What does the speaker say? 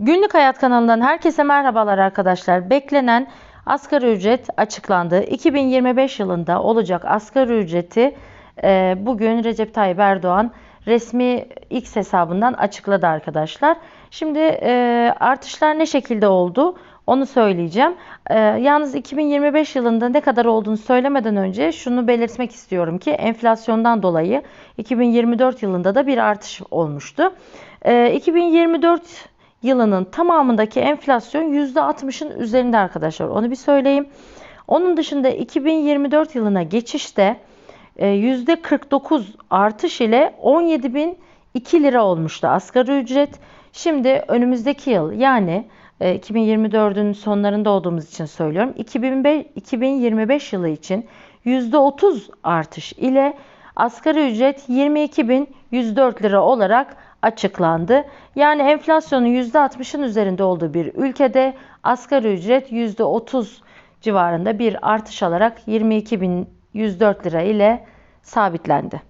Günlük Hayat kanalından herkese merhabalar arkadaşlar. Beklenen asgari ücret açıklandı. 2025 yılında olacak asgari ücreti e, bugün Recep Tayyip Erdoğan resmi X hesabından açıkladı arkadaşlar. Şimdi e, artışlar ne şekilde oldu onu söyleyeceğim. E, yalnız 2025 yılında ne kadar olduğunu söylemeden önce şunu belirtmek istiyorum ki enflasyondan dolayı 2024 yılında da bir artış olmuştu. E, 2024 yılının tamamındaki enflasyon %60'ın üzerinde arkadaşlar. Onu bir söyleyeyim. Onun dışında 2024 yılına geçişte e, %49 artış ile 17.002 lira olmuştu asgari ücret. Şimdi önümüzdeki yıl yani e, 2024'ün sonlarında olduğumuz için söylüyorum. 2005, 2025 yılı için %30 artış ile asgari ücret 22.104 lira olarak açıklandı. Yani enflasyonun %60'ın üzerinde olduğu bir ülkede asgari ücret %30 civarında bir artış alarak 22.104 lira ile sabitlendi.